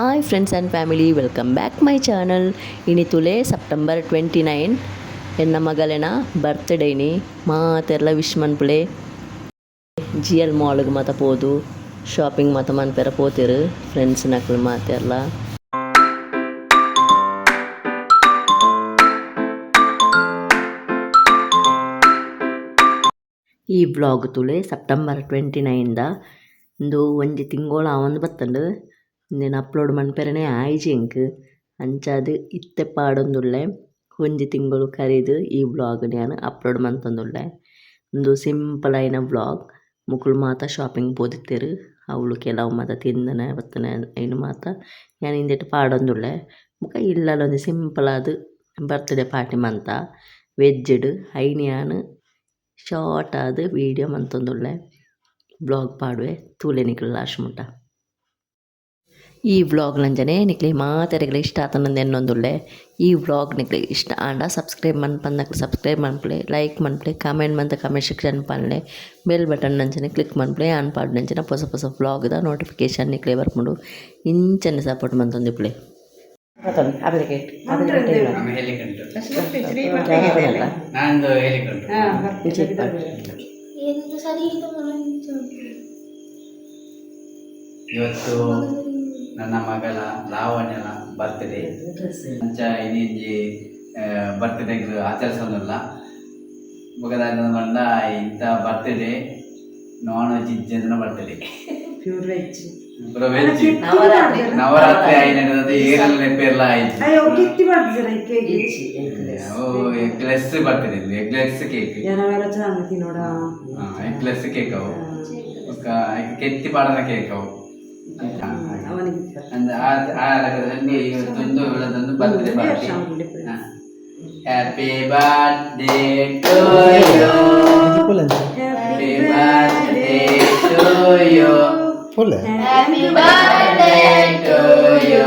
Hi friends and family welcome back my channel ಇನಿತುಲೆ September twenty nine ಎನ್ನ ಮಗಲೆನ ಬರ್ತ್ಡೇನಿ ಮಾತೆಲ್ಲ ವಿಶ್ ಮನ್ಪುಲೆ ಜಿ ಎಲ್ ಮಾಲ್ಗೆ ಮಾತ ಪೋದು ಶಾಪಿಂಗ್ ಮಾತ ಮನ್ಪೆರ ಪೋತಿರು ಫ್ರೆಂಡ್ಸ್ ನಕ್ಲ್ ಮಾತೆಲ್ಲ ಈ ಬ್ಲಾಗ್ ತುಳೆ ಸೆಪ್ಟೆಂಬರ್ ಟ್ವೆಂಟಿ ನೈನ್ದ ಒಂದು ಒಂಜಿ ತಿಂಗೋಳ ಒಂದು ಬತ್ತಂಡು ಇಂದೆನ್ ಅಪ್ಲೋಡ್ ಮನ್ಪೆರನೆ ಆಯ್ಜಿ ಎಂಕ್ ಅಂಚಾದ್ ಇತ್ತೆ ಪಾಡೊಂದುಲ್ಲೆ ಒಂಜಿ ತಿಂಗಳು ಕರೆದು ಈ ಬ್ಲಾಗ್ ನಾನು ಅಪ್ಲೋಡ್ ಮಂತೊಂದುಲ್ಲೆ ಒಂದು ಸಿಂಪಲ್ ಆಯಿನ ಬ್ಲಾಗ್ ಮುಕುಲು ಮಾತ ಶಾಪಿಂಗ್ ಪೋದಿತ್ತೆರ್ ಅವಳು ಕೆಲವು ಮಾತ ತಿಂದನೆ ಬತ್ತನೆ ಐನು ಮಾತ ನಾನು ಇಂದೆಟ್ ಪಾಡೊಂದುಲ್ಲೆ ಬೊಕ ಇಲ್ಲಲ ಒಂಜಿ ಸಿಂಪಲ್ ಆದ್ ಬರ್ತ್ಡೇ ಪಾರ್ಟಿ ಮಂತ ವೆಜ್ಜ್ಡ್ ಐನ್ ಯಾನ್ ಶಾರ್ಟ್ ಆದ್ ವೀಡಿಯೋ ಮಂತೊಂದುಲ್ಲೆ ಬ್ಲಾಗ್ ಪಾಡುವೆ ತೂಲೆ ನಿಕ್ಲು ಲಾಸ್ಟ್ ಮುಟ ಈ ವ್ಲಾಗ್ ನಂಜನೆ ನಿಕ್ಲಿ ಮಾತೆರೆಗ್ಲ ಇಷ್ಟ ಆತನಂದು ಎನ್ನೊಂದುಲ್ಲೆ ಈ ವ್ಲಾಗ್ ನಿಕ್ಲಿ ಇಷ್ಟ ಆಂಡ ಸಬ್ಸ್ಕ್ರೈಬ್ ಮನ್ಪಂದಕ್ಲೆ ಸಬ್ಸ್ಕ್ರೈಬ್ ಮನ್ಪುಲೆ ಲೈಕ್ ಮನ್ಪುಲೆ ಕಮೆಂಟ್ ಮಂತ ಕಮೆಂಟ್ ಸೆಕ್ಷನ್ ಪನ್ಲೆ ಬೆಲ್ ಬಟನ್ ನಂಜನೆ ಕ್ಲಿಕ್ ಮನ್ಪುಲೆ ಆನ್ ಪಾಡ್ ನಂಜನ ಹೊಸ ಹೊಸ ವ್ಲಾಗ್ದ ನೋಟಿಫಿಕೇಶನ್ ನಿಕ್ಲೆ ಬರ್ಪುಂಡು. ಇಂಚನೆ ಸಪೋರ್ಟ್ ಮಂತೊಂದಿಪ್ಲೆ. ಇವತ್ತು ನನ್ನ ಮಗಳ ಲಾವಣ್ಯನ ಬರ್ತ್ಡೇ ಅಂಚ ಇನ್ನಿಂಜಿ ಬರ್ತ್ಡೇ ಆಚರಿಸೋದಿಲ್ಲ. ಮಗದ ಬಂದ ಇಂಥ birthday non veg ಇಜ್ಜನ birthday pure veg Navratri. Navratri ಆಯ್ನದು ಏರಲ್ ಓ ಎಗ್ಲೆಸ್ ಬರ್ತದೆ ಎಗ್ಲೆಸ್ ಕೇಕ್ ಎಗ್ಲೆಸ್ ಕೇಕ್ ಅವು. ಕೆತ್ತಿ ಪಾಡನ ಕೇಕ್ ಅವು. Happy birthday to you happy birthday to you happy birthday to you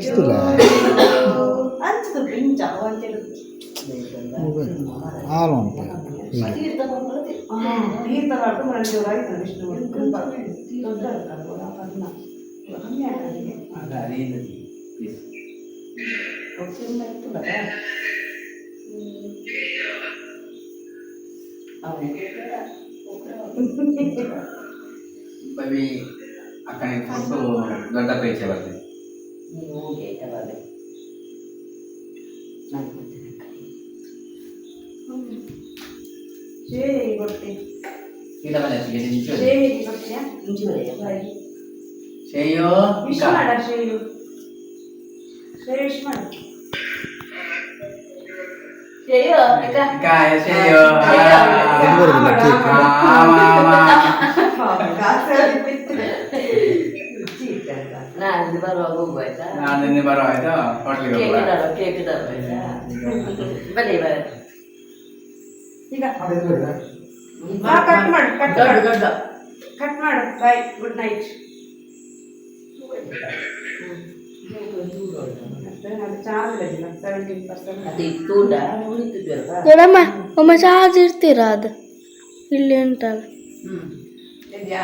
birthday ಅಂಚದು ಪಿಂಚ ಹಾಲು ಉಂಟು ತೀರ್ಥ ಮಾಡ್ಕೊಂಡು ಮನೆ ದೇವರಾಗಿ ವಿಷ್ಣು ದೊಡ್ಡ ಕರ್ಮ ಕಮ್ಮಿ ಆಗಿದೆ ಅದ ಅದೇನದು ಪ್ಲೀಸ್ ಬವಿ ಅಕ್ಕನ ಫೋಟೋ ದೊಡ್ಡ ಪೇಚೆ ಬರ್ತದೆ ಶೇವಿಗೆ ಕೊಟ್ಟೆ ಇಲ್ಲ ಮನೆ ನಿಂಚು ಶೇವಿಗೆ ಕೊಡ್ತೀಯಾ ಶೇಯೋ ವಿಶ್ ಮಾಡ ಶೇಯು ಶೇಯು ವಿಶ್ ಮಾಡು ಕಾಯ ಶೇಯೋ ಬರುದಿಲ್ಲ ಕೇಕ್. ಬರುವಾಗ ಹೋಗುವಾಯ್ತಾ ನಾನು ನಿನ್ನೆ ಬರೋ ಆಯ್ತು? ಹೋಟ್ಲಿಗೆ ಕೇಕ್ ಹೋಗುವ ಕೇಕ್ ಬನ್ನಿ ಬನ್ನಿ. ಈಗ ಹಾ ಕಟ್ ಮಾಡು ಕಟ್ ದೊಡ್ಡ ಮಾಡು. ದೊಡ್ಡ. ಕಟ್ ಮಾಡು ಬಾಯ್ ಗುಡ್ ನೈಟ್ ಅದು ದೊಡ್ಡಮ್ಮ ಒಮ್ಮೆ ಚಾರ್ಜ್ ಇರ್ತೀರಾ ಅದು? ಇಲ್ಲಿ ಉಂಟಲ್ಲ. ಇದೆಯಾ?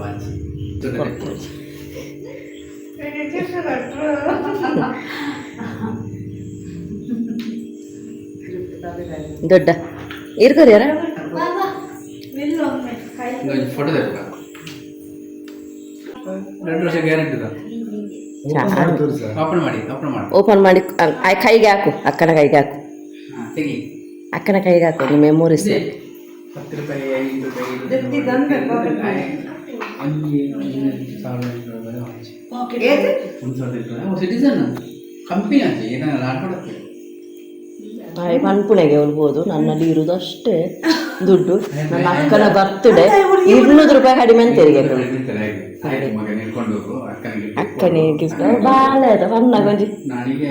ವಾಚ್ ದೊಡ್ಡ. ಇರ್ಕೋರಿ ಯಾರ? ಓಪನ್ ಮಾಡಿ ಓಪನ್ ಮಾಡಿ ಓಪನ್ ಮಾಡಿ. ಆ ಕೈಗೆ ಹಾಕು ಅಕ್ಕನ ಕೈಗೆ ಹಾಕು. ತೆಗಿ. ಅಕ್ಕನ ಕೈಗೆ ಹಾಕೋದು ಮೆಮೊರೀಸ್ ಹತ್ತು ರೂಪಾಯಿ ಐದು ರೂಪಾಯಿ ಹೋಗ್ಬೋದು ನನ್ನಲ್ಲಿ ಇರುವುದು ಅಷ್ಟೇ ದುಡ್ಡು. ನನ್ನ ಅಕ್ಕನ ಬರ್ತ್ಡೇ ಇನ್ನೂರು ರೂಪಾಯಿ ಕಡಿಮೆ ಅಂತ ತೆರಿಗೆ ಆಯ್ತು. ಮಗ ನಿಲ್ಕೊಂಡು ಅಕ್ಕನಿಗೆ ಗಿಫ್ಟ್ ಬಾಳೆ ಅದ ಫನ್ನಾಗೊಂಜಿ ನನಗೆ